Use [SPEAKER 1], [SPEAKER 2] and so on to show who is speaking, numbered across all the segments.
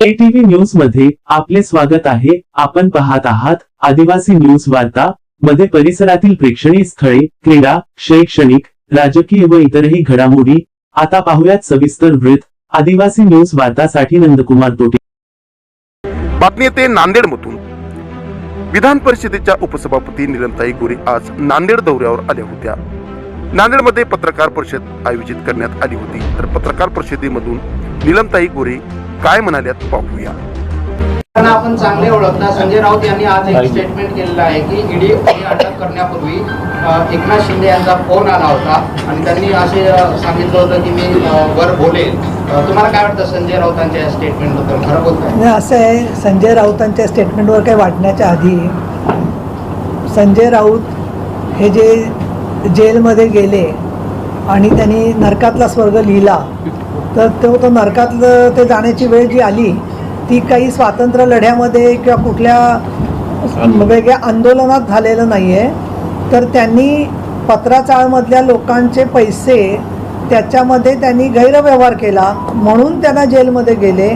[SPEAKER 1] ATV न्यूजमध्ये आपले स्वागत आहे. आपण पाहत आहात आदिवासी न्यूज वार्ता मध्ये परिसरातील प्रेक्षणीय स्थळे क्रीडा शैक्षणिक राजकीय व इतरही घडामोडी. आता पाहूयात सविस्तर वृत्त. आदिवासी न्यूज वार्तासाठी नंदकुमार तोटे.
[SPEAKER 2] बातमी येते नांदेडमधून. विधान परिषदेच्या उपसभापती निलमताई गोरे आज नांदेड दौऱ्यावर आल्या होत्या. नांदेडमध्ये पत्रकार परिषद आयोजित करण्यात आली होती. तर पत्रकार परिषदेमधून निलमताई गोरे काय म्हणाल्यात पाहूया.
[SPEAKER 3] आपण चांगले ओळखता. संजय राऊत यांनी आज एक स्टेटमेंट केलेलं आहे की ईडी अटक करण्यापूर्वी एकनाथ शिंदे यांचा फोन आला होता आणि त्यांनी असे सांगितलं होतं की मी वर बोलेल. तुम्हाला काय वाटतं संजय राऊतांच्या स्टेटमेंटबद्दल खरं बोलताय.
[SPEAKER 4] नाही असं आहे संजय राऊतांच्या स्टेटमेंटवर काही वाटण्याच्या आधी संजय राऊत हे जे जेलमध्ये गेले आणि त्यांनी नरकातला स्वर्ग लिहिला. तर तो तो नरकातलं ते जाण्याची वेळ जी आली ती काही स्वातंत्र्य लढ्यामध्ये किंवा कुठल्या वेगळ्या आंदोलनात झालेलं नाही आहे तर त्यांनी पत्राचाळमधल्या लोकांचे पैसे त्याच्यामध्ये त्यांनी गैरव्यवहार केला म्हणून त्यांना जेलमध्ये गेले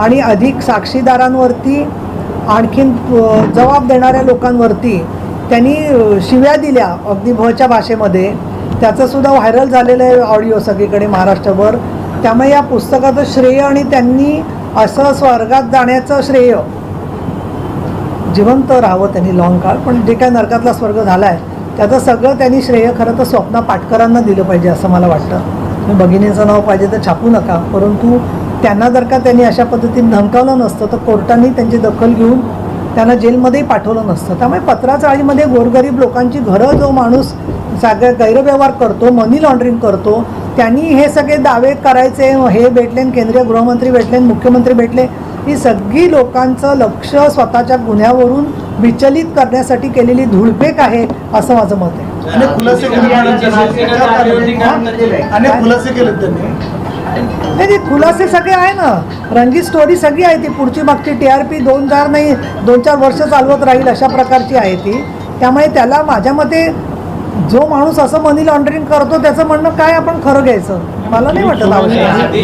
[SPEAKER 4] आणि अधिक साक्षीदारांवरती आणखीन जबाब देणाऱ्या लोकांवरती त्यांनी शिव्या दिल्या अगदी भच्या भाषेमध्ये. त्याचंसुद्धा व्हायरल झालेलं आहे ऑडिओ सगळीकडे महाराष्ट्रभर. त्यामुळे या पुस्तकाचं श्रेय आणि त्यांनी असं स्वर्गात जाण्याचं श्रेय जिवंत राहावं त्यांनी लॉंग काळ. पण जे काय नरकातला स्वर्ग झाला आहे त्याचं सगळं त्यांनी श्रेय खरं तर स्वप्ना पाटकरांना दिलं पाहिजे असं मला वाटतं. भगिनीचं नाव पाहिजे तर छापू नका परंतु त्यांना जर का त्यांनी अशा पद्धतीने धमकावलं नसतं तर कोर्टाने त्यांची दखल घेऊन त्यांना जेलमध्येही पाठवलं नसतं. त्यामुळे पत्राचाळीमध्ये गोरगरीब लोकांची घरं जो माणूस सगळ्या गैरव्यवहार करतो मनी लॉन्ड्रिंग करतो त्यांनी हे सगळे दावे करायचे हे भेटले केंद्रीय गृहमंत्री भेटले मुख्यमंत्री भेटले ही सगळी लोकांचं लक्ष स्वतःच्या गुन्ह्यावरून विचलित करण्यासाठी केलेली धुळफेक आहे असं माझं मत आहे.
[SPEAKER 5] अनेक खुलासे अनेक खुलासे केले त्यांनी.
[SPEAKER 4] नाही ते खुलासे सगळे आहे ना. रंगीत स्टोरी सगळी आहे ती. पुढची मागची टी आर पी दोन चार नाही दोन चार वर्ष चालवत राहील अशा प्रकारची आहे ती. त्यामुळे त्याला माझ्या मते जो माणूस असं मनी लॉन्ड्रिंग करतो त्याचं म्हणणं काय आपण खरं घ्यायचं? मला नाही वाटत आवश्यक.